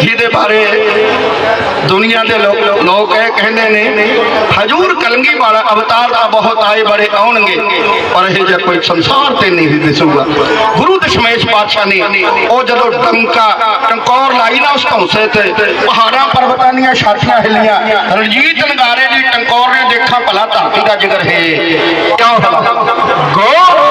ਜਿਹਦੇ ਬਾਰੇ ਦੁਨੀਆ ਦੇ ਲੋਕ ਲੋਕ ਇਹ ਕਹਿੰਦੇ ਨੇ, ਹਜੂਰ ਕਲੰਗੀ ਵਾਲਾ ਅਵਤਾਰ ਤਾਂ ਬਹੁਤ ਆਏ, ਬੜੇ ਆਉਣਗੇ, ਪਰ ਇਹ ਜਿਹਾ ਕੋਈ ਸੰਸਾਰ ਤੇ ਨਹੀਂ ਸੀ ਦਿਸੂਗਾ। ਗੁਰੂ ਦਸ਼ਮੇਸ਼ ਪਾਤਸ਼ਾਹ ਨੇ ਉਹ ਜਦੋਂ ਟੰਕਾ ਟੰਕੌਰ ਲਾਈ ਨਾ ਉਸ ਧੌਂਸੇ ਤੇ, ਪਹਾੜਾਂ, ਪਰਬਤਾਂ ਦੀਆਂ ਛਾਤੀਆਂ ਹਿੱਲੀਆਂ, ਰਣਜੀਤ ਨਗਾਰੇ ਦੀ ਟੰਕੌਰ ਨੇ ਦੇਖਾ ਭਲਾ ਧਰਤੀ ਦਾ ਜਿਗਰ ਹੈ। ਕਿਉਂ ਭਲਾ ਗੋ